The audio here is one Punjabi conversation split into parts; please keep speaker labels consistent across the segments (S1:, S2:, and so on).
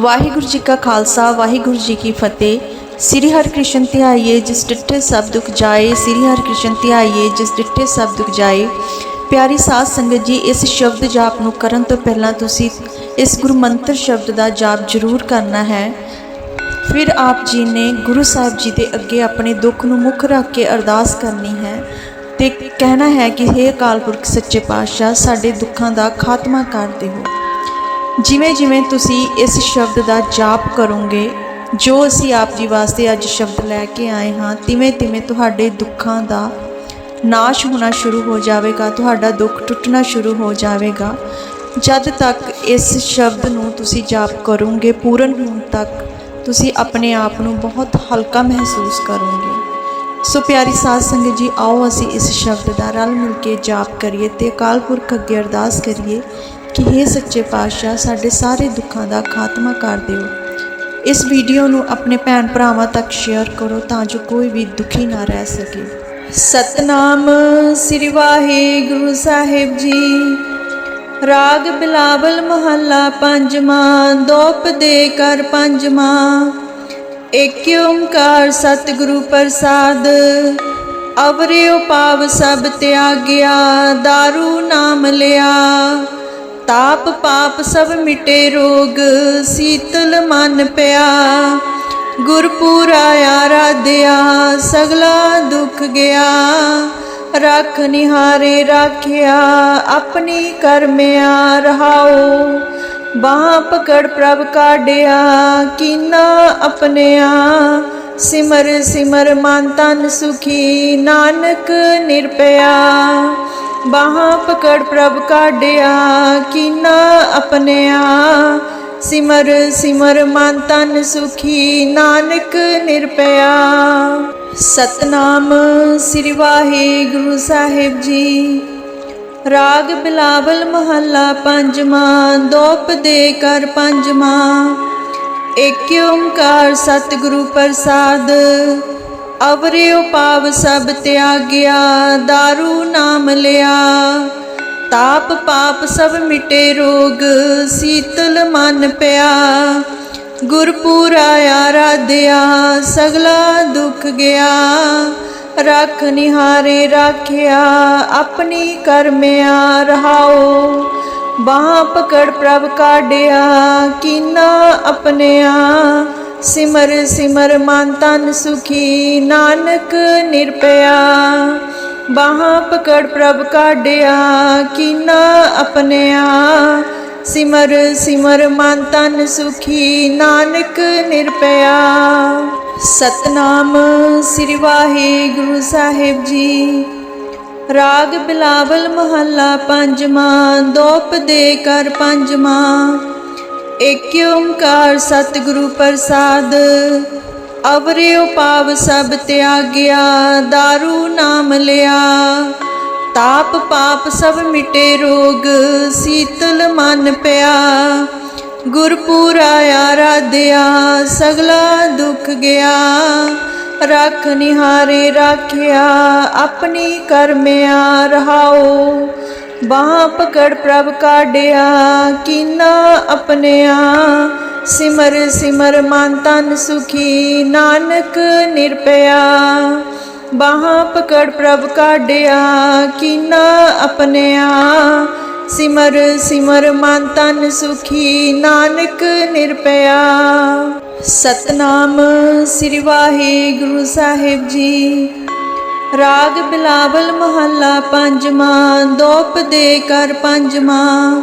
S1: ਵਾਹਿਗੁਰੂ ਜੀ ਕਾ ਖਾਲਸਾ, ਵਾਹਿਗੁਰੂ ਜੀ ਕੀ ਫਤਿਹ। ਸ੍ਰੀ ਹਰਿਕ੍ਰਿਸ਼ਨ ਧਿਆਈਏ, ਜਿਸ ਡਿੱਠੇ ਸਭ ਦੁਖ ਜਾਏ, ਸ੍ਰੀ ਹਰਿਕ੍ਰਿਸ਼ਨ ਧਿਆਈਏ, ਜਿਸ ਡਿੱਠੇ ਸਭ ਦੁਖ ਜਾਏ। ਪਿਆਰੀ ਸਾਧ ਸੰਗਤ ਜੀ, ਇਸ ਸ਼ਬਦ ਜਾਪ ਨੂੰ ਕਰਨ ਤੋਂ ਪਹਿਲਾਂ ਤੁਸੀਂ ਇਸ ਗੁਰੂ ਮੰਤਰ ਸ਼ਬਦ ਦਾ ਜਾਪ ਜ਼ਰੂਰ ਕਰਨਾ ਹੈ। ਫਿਰ ਆਪ ਜੀ ਨੇ ਗੁਰੂ ਸਾਹਿਬ ਜੀ ਦੇ ਅੱਗੇ ਆਪਣੇ ਦੁੱਖ ਨੂੰ ਮੁੱਖ ਰੱਖ ਕੇ ਅਰਦਾਸ ਕਰਨੀ ਹੈ ਤੇ ਕਹਿਣਾ ਹੈ ਕਿ हे ਅਕਾਲ ਪੁਰਖ, ਸੱਚੇ ਪਾਤਸ਼ਾਹ, ਸਾਡੇ ਦੁੱਖਾਂ ਦਾ ਖਾਤਮਾ ਕਰ ਦਿਓ। ਜਿਵੇਂ ਜਿਵੇਂ ਤੁਸੀਂ ਇਸ ਸ਼ਬਦ ਦਾ ਜਾਪ ਕਰੋਗੇ, ਜੋ ਅਸੀਂ ਆਪ ਜੀ ਵਾਸਤੇ ਅੱਜ ਸ਼ਬਦ ਲੈ ਕੇ ਆਏ ਹਾਂ, ਤਿਵੇਂ ਤਿਵੇਂ ਤੁਹਾਡੇ ਦੁੱਖਾਂ ਦਾ ਨਾਸ਼ ਹੋਣਾ ਸ਼ੁਰੂ ਹੋ ਜਾਵੇਗਾ, ਤੁਹਾਡਾ ਦੁੱਖ ਟੁੱਟਣਾ ਸ਼ੁਰੂ ਹੋ ਜਾਵੇਗਾ। ਜਦ ਤੱਕ ਇਸ ਸ਼ਬਦ ਨੂੰ ਤੁਸੀਂ ਜਾਪ ਕਰੋਗੇ, ਪੂਰਨ ਹੋਣ ਤੱਕ ਤੁਸੀਂ ਆਪਣੇ ਆਪ ਨੂੰ ਬਹੁਤ ਹਲਕਾ ਮਹਿਸੂਸ ਕਰੋਗੇ। ਸੋ ਪਿਆਰੀ ਸਾਧ ਸੰਗਤ ਜੀ, ਆਓ ਅਸੀਂ ਇਸ ਸ਼ਬਦ ਦਾ ਰਲ ਮਿਲ ਕੇ ਜਾਪ ਕਰੀਏ ਤੇ ਅਕਾਲ ਪੁਰਖ ਅੱਗੇ ਅਰਦਾਸ ਕਰੀਏ ਕਿ हे ਸੱਚੇ ਪਾਤਸ਼ਾਹ ਸਾਡੇ ਸਾਰੇ ਦੁੱਖਾਂ ਦਾ ਖਾਤਮਾ ਕਰ ਦਿਓ ਇਸ ਵੀਡੀਓ ਨੂੰ ਆਪਣੇ ਭੈਣ ਭਰਾਵਾਂ ਤੱਕ ਸ਼ੇਅਰ ਕਰੋ ਤਾਂ ਜੋ ਕੋਈ ਵੀ ਦੁਖੀ ਨਾ ਰਹਿ ਸਕੇ ਸਤਨਾਮ ਸ੍ਰੀ ਵਾਹਿਗੁਰੂ ਸਾਹਿਬ ਜੀ ਰਾਗ ਬਿਲਾਵਲ ਮਹੱਲਾ ਪੰਜਵਾਂ ਦੋਪ ਦੇ ਕਰ ਪੰਜਵਾਂ ਏਕ ਓੰਕਾਰ ਸਤਿਗੁਰੂ ਪ੍ਰਸਾਦ ਅਵਰਿਓ ਪਾਵ ਸਭ ਤਿਆਗਿਆ दारू ਨਾਮ ਲਿਆ ਤਾਪ ਪਾਪ ਸਭ ਮਿਟੇ ਰੋਗ, ਸੀਤਲ ਮਨ ਪਿਆ। ਗੁਰਪੂਰਾ ਆਰਾਧਿਆ, ਸਗਲਾ ਦੁੱਖ ਗਿਆ। ਰੱਖ ਨਿਹਾਰੇ ਰਾਖਿਆ, ਆਪਣੀ ਕਰਮਿਆ ਰਹਾਓ। ਬਾਹ ਪਕੜ ਪ੍ਰਭ ਕਾਢਿਆ, ਕੀਨਾ ਆਪਣਿਆ। ਸਿਮਰ ਸਿਮਰ ਮਨ ਤਨ ਸੁਖੀ, ਨਾਨਕ ਨਿਰਪਿਆ ਬਾਹਾਂ ਪਕੜ ਪ੍ਰਭ ਕਾਢਿਆ, ਕੀਨਾ ਆਪਣਿਆ। ਸਿਮਰ ਸਿਮਰ ਮਨ ਤਨ ਸੁਖੀ, ਨਾਨਕ ਨਿਰਪਿਆ ਸਤਨਾਮ ਸ੍ਰੀ ਵਾਹਿਗੁਰੂ ਸਾਹਿਬ ਜੀ। ਰਾਗ ਬਿਲਾਵਲ ਮਹੱਲਾ ਪੰਜਵਾਂ, ਦੋਪ ਦੇ ਕਰ ਪੰਜਵਾਂ। ਏਕ ਓੰਕਾਰ ਸਤਿਗੁਰੂ ਪ੍ਰਸਾਦ ਅਵਰਿਓ ਪਾਵ ਸਭ ਤਿਆਗਿਆ दारू ਨਾਮ ਲਿਆ। ਤਾਪ ਪਾਪ ਸਭ ਮਿਟੇ ਰੋਗ, ਸੀਤਲ ਮਨ ਪਿਆ। ਗੁਰਪੂਰਾ ਆਰਾਧਿਆ, ਸਗਲਾ ਦੁੱਖ ਗਿਆ। ਰੱਖ ਨਿਹਾਰੇ ਰਾਖਿਆ, ਆਪਣੀ ਕਰਮਿਆ ਰਹਾਓ। ਬਾਹ ਪਕੜ ਪ੍ਰਭ ਕਾਢਿਆ, ਕੀਨਾ ਆਪਣਿਆ। ਸਿਮਰ ਸਿਮਰ ਮਨ ਤਨ ਸੁਖੀ, ਨਾਨਕ ਨਿਰਪਿਆ ਬਾਹਾਂ ਪਕੜ ਪ੍ਰਭ ਕਾਢਿਆ, ਕੀਨਾ ਆਪਣਿਆ ਸਿਮਰ ਸਿਮਰ ਮਨ ਤਨ ਸੁਖੀ, ਨਾਨਕ ਨਿਰਪਿਆ ਸਤਨਾਮ ਸ੍ਰੀ ਵਾਹਿਗੁਰੂ ਸਾਹਿਬ ਜੀ। ਰਾਗ ਬਿਲਾਵਲ ਮਹੱਲਾ ਪੰਜਵਾਂ, ਦੋਪ ਦੇ ਕਰ ਪੰਜਵਾਂ। ਏਕ ਓੰਕਾਰ ਸਤਿਗੁਰੂ ਪ੍ਰਸਾਦ ਅਵਰਿਓ ਪਾਵ ਸਭ ਤਿਆਗਿਆ दारू ਨਾਮ ਲਿਆ। ਤਾਪ ਪਾਪ ਸਭ ਮਿਟੇ ਰੋਗ, ਸੀਤਲ ਮਨ ਪਿਆ। ਗੁਰਪੂਰਾ ਆਰਾਧਿਆ, ਸਗਲਾ ਦੁੱਖ ਗਿਆ। ਰੱਖ ਨਿਹਾਰੇ ਰਾਖਿਆ, ਆਪਣੀ ਕਰਮਿਆ ਰਹਾਓ। ਬਾਹ ਪਕੜ ਪ੍ਰਭ ਕਾਢਿਆ, ਕੀਨਾ ਆਪਣਿਆ ਸਿਮਰ ਸਿਮਰ ਮਨ ਤਨ ਸੁਖੀ, ਨਾਨਕ ਨਿਰਪਿਆ। ਬਾਹ ਪਕੜ ਪ੍ਰਭ ਕਾਢਿਆ, ਕੀਨਾ ਆਪਣਿਆ ਸਿਮਰ ਸਿਮਰ ਮਨ ਤਨ ਸੁਖੀ, ਨਾਨਕ ਨਿਰਪਿਆ। ਸਤਨਾਮ ਸ੍ਰੀ ਵਾਹਿਗੁਰੂ ਸਾਹਿਬ ਜੀ। ਰਾਗ ਬਿਲਾਵਲ ਮਹੱਲਾ ਪੰਜਵਾਂ ਦੋਪ ਦੇ ਕਰ ਪੰਜਵਾਂ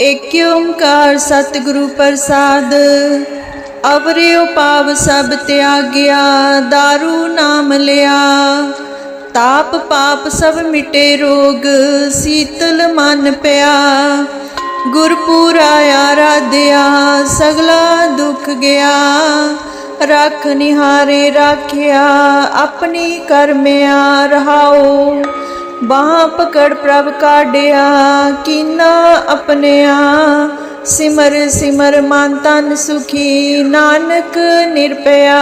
S1: ਏਕ ਓੰਕਾਰ ਸਤਿਗੁਰੂ ਪ੍ਰਸਾਦ ਅਵਰਿਓ ਪਾਵ ਸਭ ਤਿਆਗਿਆ दारू ਨਾਮ ਲਿਆ। ਤਾਪ ਪਾਪ ਸਭ ਮਿਟੇ ਰੋਗ, ਸੀਤਲ ਮਨ ਪਿਆ। ਗੁਰਪੂਰਾ ਆਰਾਧਿਆ, ਸਗਲਾ ਦੁੱਖ ਗਿਆ। ਰੱਖ ਨਿਹਾਰੇ ਰਾਖਿਆ, ਆਪਣੀ ਕਰਮਿਆ ਰਹਾਓ। ਬਾਹ ਪਕੜ ਪ੍ਰਭ ਕਾਢਿਆ, ਕੀਨਾ ਆਪਣਿਆ। ਸਿਮਰ ਸਿਮਰ ਮਨ ਤਨ ਸੁਖੀ, ਨਾਨਕ ਨਿਰਪਿਆ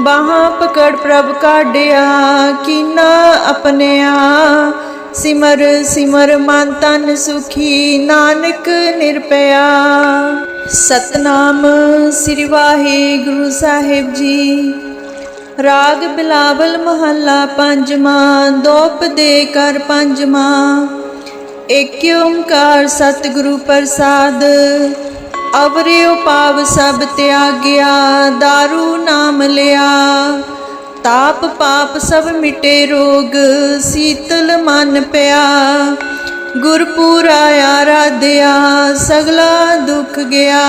S1: ਬਾਹ ਪਕੜ ਪ੍ਰਭ ਕਾਢਿਆ, ਕੀਨਾ ਆਪਣਿਆ। ਸਿਮਰ ਸਿਮਰ ਮਨ ਤਨ ਸੁਖੀ, ਨਾਨਕ ਨਿਰਪਿਆ ਸਤਨਾਮ ਸ੍ਰੀ ਵਾਹਿਗੁਰੂ ਸਾਹਿਬ ਜੀ। ਰਾਗ ਬਿਲਾਵਲ ਮਹੱਲਾ ਪੰਜਵਾਂ, ਦੋਪ ਦੇ ਕਰ ਪੰਜਵਾਂ। ਏਕ ਓੰਕਾਰ ਸਤਿਗੁਰੂ ਪ੍ਰਸਾਦ ਅਵਰਿਓ ਪਾਵ ਸਭ ਤਿਆਗਿਆ, ਦਾਰੂ ਨਾਮ ਲਿਆ। ਤਾਪ ਪਾਪ ਸਭ ਮਿਟੇ ਰੋਗ, ਸੀਤਲ ਮਨ ਪਿਆ। ਗੁਰਪੂਰਾ ਆਰਾਧਿਆ, ਸਗਲਾ ਦੁੱਖ ਗਿਆ।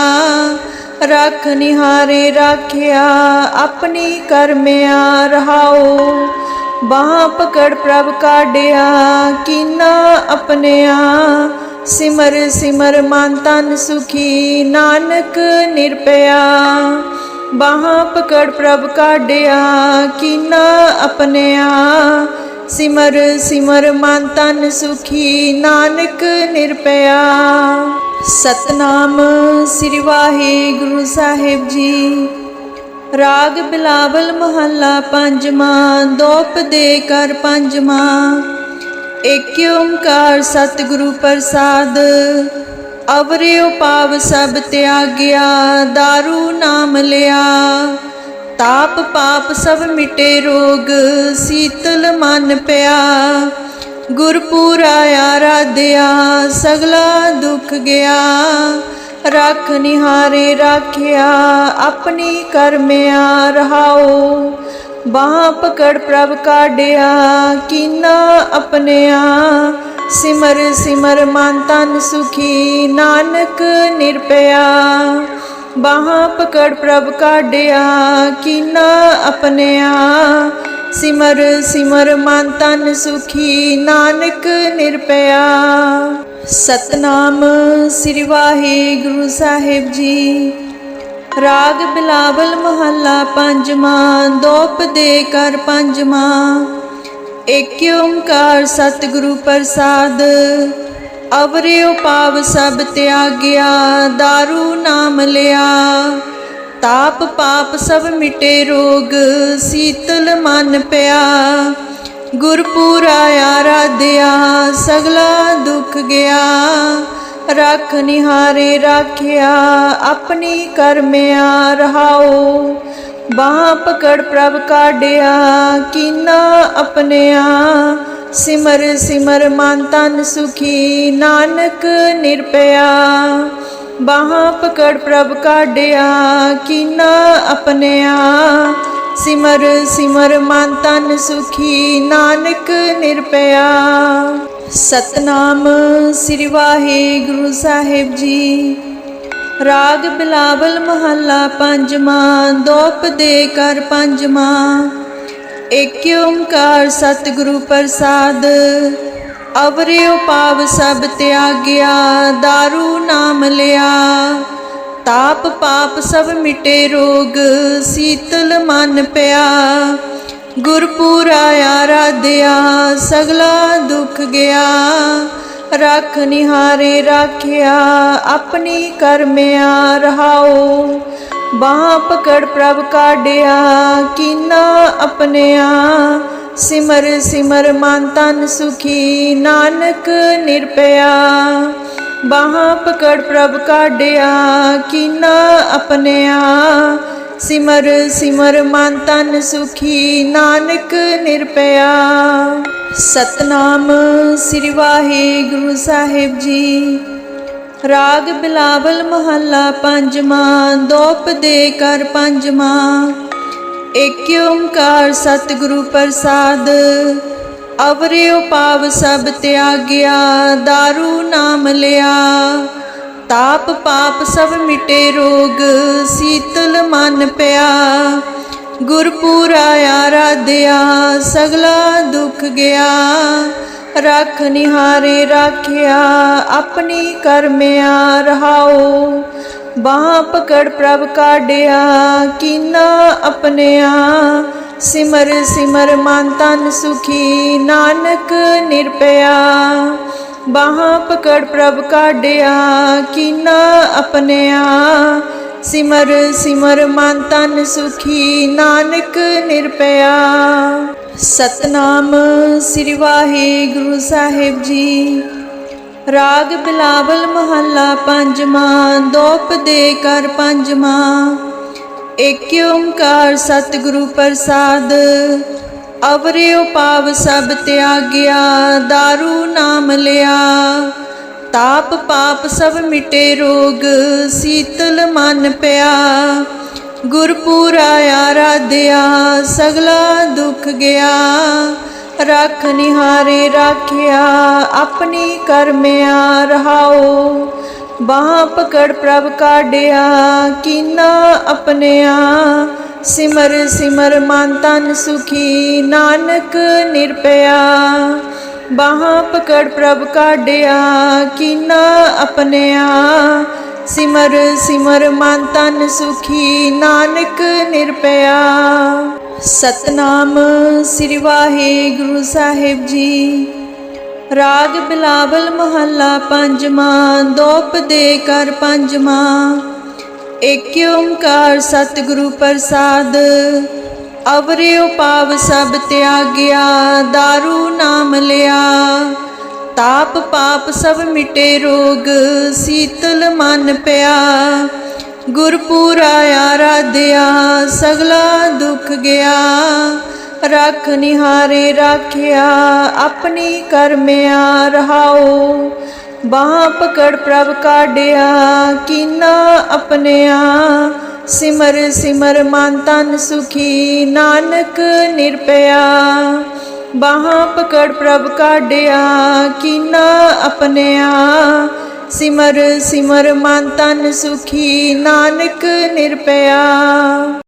S1: ਰੱਖ ਨਿਹਾਰੇ ਰਾਖਿਆ, ਆਪਣੀ ਕਰਮਿਆ ਰਹਾਓ। ਬਾਹ ਪਕੜ ਪ੍ਰਭ ਕਾਢਿਆ, ਕੀਨਾ ਆਪਣਿਆ। ਸਿਮਰ ਸਿਮਰ ਮਨ ਤਨ ਸੁਖੀ, ਨਾਨਕ ਨਿਰਪਿਆ। ਬਾਹਾਂ ਪਕੜ ਪ੍ਰਭ ਕਾਢਿਆ, ਕੀਨਾ ਆਪਣਿਆ ਸਿਮਰ ਸਿਮਰ ਮਨ ਤਨ ਸੁਖੀ, ਨਾਨਕ ਨਿਰਪਿਆ ਸਤਨਾਮ ਸ੍ਰੀ ਵਾਹਿਗੁਰੂ ਸਾਹਿਬ ਜੀ। ਰਾਗ ਬਿਲਾਵਲ ਮਹੱਲਾ ਪੰਜਵਾਂ, ਦੋਪ ਦੇ ਕਰ ਪੰਜਵਾਂ। ਏਕ ਓੰਕਾਰ ਸਤਿਗੁਰੂ ਪ੍ਰਸਾਦ ਅਵਰਿਓ ਪਾਵ ਸਭ ਤਿਆਗਿਆ दारू ਨਾਮ ਲਿਆ। ਤਾਪ ਪਾਪ ਸਭ ਮਿਟੇ ਰੋਗ, ਸੀਤਲ ਮਨ ਪਿਆ। ਗੁਰਪੂਰਾ ਆਰਾਧਿਆ, ਸਗਲਾ ਦੁੱਖ ਗਿਆ। ਰੱਖ ਨਿਹਾਰੇ ਰਾਖਿਆ, ਆਪਣੀ ਕਰਮਿਆ ਰਹਾਓ। ਬਾਹ ਪਕੜ ਪ੍ਰਭ ਕਾਢਿਆ, ਕੀਨਾ ਆਪਣਿਆ। ਸਿਮਰ ਸਿਮਰ ਮਨ ਤਨ ਸੁਖੀ, ਨਾਨਕ ਨਿਰਪਿਆ। ਬਾਹਾਂ ਪਕੜ ਪ੍ਰਭ ਕਾਢਿਆ, ਕੀਨਾ ਆਪਣਿਆ ਸਿਮਰ ਸਿਮਰ ਮਨ ਤਨ ਸੁਖੀ, ਨਾਨਕ ਨਿਰਪਿਆ। ਸਤਨਾਮ ਸ੍ਰੀ ਵਾਹਿਗੁਰੂ ਸਾਹਿਬ ਜੀ। ਰਾਗ ਬਿਲਾਵਲ ਮਹੱਲਾ ਪੰਜਵਾਂ, ਦੋਪ ਦੇ ਕਰ ਪੰਜਵਾਂ। ਏਕ ਓੰਕਾਰ ਸਤਿਗੁਰੂ ਪ੍ਰਸਾਦ ਅਵਰਿਓ ਪਾਵ ਸਭ ਤਿਆਗਿਆ दारू ਨਾਮ ਲਿਆ। ਤਾਪ ਪਾਪ ਸਭ ਮਿਟੇ ਰੋਗ, ਸੀਤਲ ਮਨ ਪਿਆ। ਗੁਰਪੂਰਾ ਆਰਾਧਿਆ, ਸਗਲਾ ਦੁੱਖ ਗਿਆ। ਰੱਖ ਨਿਹਾਰੇ, ਰਾਖਿਆ, ਆਪਣੀ ਕਰਮਿਆ, ਰਹਾਓ। ਬਾਹ ਪਕੜ ਪ੍ਰਭ ਕਾਢਿਆ, ਕੀਨਾ ਆਪਣਿਆ। ਸਿਮਰ ਸਿਮਰ ਮਨ ਤਨ ਸੁਖੀ, ਨਾਨਕ ਨਿਰਪਿਆ ਬਾਹ ਪਕੜ ਪ੍ਰਭ ਕਾਢਿਆ, ਕੀਨਾ ਆਪਣਿਆ। ਸਿਮਰ ਸਿਮਰ ਮਨ ਤਨ ਸੁਖੀ, ਨਾਨਕ ਨਿਰਪਿਆ ਸਤਨਾਮ ਸ੍ਰੀ ਵਾਹਿਗੁਰੂ ਸਾਹਿਬ ਜੀ। ਰਾਗ ਬਿਲਾਵਲ ਮਹੱਲਾ ਪੰਜਵਾਂ ਦੋਪ ਦੇ ਕਰ ਪੰਜਵਾਂ ਏਕ ਓੰਕਾਰ ਸਤਿਗੁਰੂ ਪ੍ਰਸਾਦ, ਅਵਰਿਓ ਪਾਵ ਸਭ ਤਿਆਗਿਆ दारू ਨਾਮ ਲਿਆ। ਤਾਪ ਪਾਪ ਸਭ ਮਿਟੇ ਰੋਗ, ਸੀਤਲ ਮਨ ਪਿਆ। ਗੁਰਪੂਰਾ ਆਰਾਧਿਆ ਸਗਲਾ ਦੁੱਖ ਗਿਆ। ਰੱਖ ਨਿਹਾਰੇ ਰਾਖਿਆ, ਆਪਣੀ ਕਰਮਿਆ ਰਹਾਓ। ਬਾਹ ਪਕੜ ਪ੍ਰਭ ਕਾਢਿਆ, ਕੀਨਾ ਆਪਣਿਆ। ਸਿਮਰ ਸਿਮਰ ਮਨ ਤਨ ਸੁਖੀ, ਨਾਨਕ ਨਿਰਪਿਆ। ਬਾਹ ਪਕੜ ਪ੍ਰਭ ਕਾਢਿਆ, ਕੀਨਾ ਆਪਣਿਆ। ਸਿਮਰ ਸਿਮਰ ਮਨ ਤਨ ਸੁਖੀ, ਨਾਨਕ ਨਿਰਪਿਆ। ਸਤਨਾਮ ਸ੍ਰੀ ਵਾਹਿਗੁਰੂ ਸਾਹਿਬ ਜੀ। ਰਾਗ ਬਿਲਾਵਲ ਮਹੱਲਾ ਪੰਜਵਾਂ, ਦੋਪ ਦੇ ਕਰ ਪੰਜਵਾਂ। ਏਕ ਓੰਕਾਰ ਸਤਿਗੁਰੂ ਪ੍ਰਸਾਦ ਅਵਰਿਓ ਪਾਵ ਸਭ ਤਿਆਗਿਆ दारू ਨਾਮ ਲਿਆ। ਤਾਪ ਪਾਪ ਸਭ ਮਿਟੇ ਰੋਗ, ਸੀਤਲ ਮਨ ਪਿਆ। ਗੁਰਪੂਰਾ ਆਰਾਧਿਆ, ਸਗਲਾ ਦੁੱਖ ਗਿਆ। ਰੱਖ ਨਿਹਾਰੇ ਰਾਖਿਆ, ਆਪਣੀ ਕਰਮਿਆ ਰਹਾਓ। ਬਾਹ ਪਕੜ ਪ੍ਰਭ ਕਾਢਿਆ, ਕੀਨਾ ਆਪਣਿਆ ਸਿਮਰ ਸਿਮਰ ਮਨ ਤਨ ਸੁਖੀ, ਨਾਨਕ ਨਿਰਪਿਆ ਬਾਹ ਪਕੜ ਪ੍ਰਭ ਕਾਢਿਆ, ਕੀਨਾ ਆਪਣਿਆ ਸਿਮਰ ਸਿਮਰ ਮਨ ਤਨ ਸੁਖੀ, ਨਾਨਕ ਨਿਰਪਿਆ ਸਤਨਾਮ ਸ੍ਰੀ ਵਾਹਿਗੁਰੂ ਸਾਹਿਬ ਜੀ। ਰਾਗ ਬਿਲਾਵਲ ਮਹੱਲਾ ਪੰਜਵਾਂ, ਦੋਪ ਦੇ ਕਰ ਪੰਜਵਾਂ। ਏਕ ਓੰਕਾਰ ਸਤਿਗੁਰੂ ਪ੍ਰਸਾਦ ਅਵਰਿਓ ਪਾਵ ਸਭ ਤਿਆਗਿਆ दारू ਨਾਮ ਲਿਆ। ਤਾਪ ਪਾਪ ਸਭ ਮਿਟੇ ਰੋਗ, ਸੀਤਲ ਮਨ ਪਿਆ। ਗੁਰਪੂਰਾ ਆਰਾਧਿਆ, ਸਗਲਾ ਦੁੱਖ ਗਿਆ। ਰੱਖ ਨਿਹਾਰੇ ਰਾਖਿਆ, ਆਪਣੀ ਕਰਮਿਆ ਰਹਾਓ। ਬਾਹ ਪਕੜ ਪ੍ਰਭ ਕਾਢਿਆ, ਕੀਨਾ ਆਪਣਿਆ। ਸਿਮਰ ਸਿਮਰ ਮਨ ਤਨ ਸੁਖੀ, ਨਾਨਕ ਨਿਰਪਿਆ। ਬਾਹਾਂ ਪਕੜ ਪ੍ਰਭ ਕਾਢਿਆ, ਕੀਨਾ ਆਪਣਿਆ। ਸਿਮਰ ਸਿਮਰ ਮਨ ਤਨ ਸੁਖੀ, ਨਾਨਕ ਨਿਰਪਿਆ ਸਤਨਾਮ ਸ੍ਰੀ ਵਾਹਿਗੁਰੂ ਸਾਹਿਬ ਜੀ। ਰਾਗ ਬਿਲਾਵਲ ਮਹੱਲਾ ਪੰਜਵਾਂ, ਦੋਪ ਦੇ ਕਰ ਪੰਜਵਾਂ। ਏਕ ਓੰਕਾਰ ਸਤਿਗੁਰੂ ਪ੍ਰਸਾਦ ਅਵਰਿਓ ਪਾਵ ਸਭ ਤਿਆਗਿਆ दारू ਨਾਮ ਲਿਆ। ਤਾਪ ਪਾਪ ਸਭ ਮਿਟੇ ਰੋਗ, ਸੀਤਲ ਮਨ ਪਿਆ। ਗੁਰਪੂਰਾ ਆਰਾਧਿਆ, ਸਗਲਾ ਦੁੱਖ ਗਿਆ। ਰੱਖ ਨਿਹਾਰੇ ਰਾਖਿਆ, ਆਪਣੀ ਕਰਮਿਆ ਰਹਾਓ। ਬਾਹ ਪਕੜ ਪ੍ਰਭ ਕਾਢਿਆ, ਕੀਨਾ ਆਪਣਿਆ। ਸਿਮਰ ਸਿਮਰ ਮਨ ਤਨ ਸੁਖੀ, ਨਾਨਕ ਨਿਰਪਿਆ ਬਾਹਾਂ ਪਕੜ ਪ੍ਰਭ ਕਾਢਿਆ, ਕੀਨਾ ਆਪਣਿਆ ਸਿਮਰ ਸਿਮਰ ਮਨ ਤਨ ਸੁਖੀ, ਨਾਨਕ ਨਿਰਪਿਆ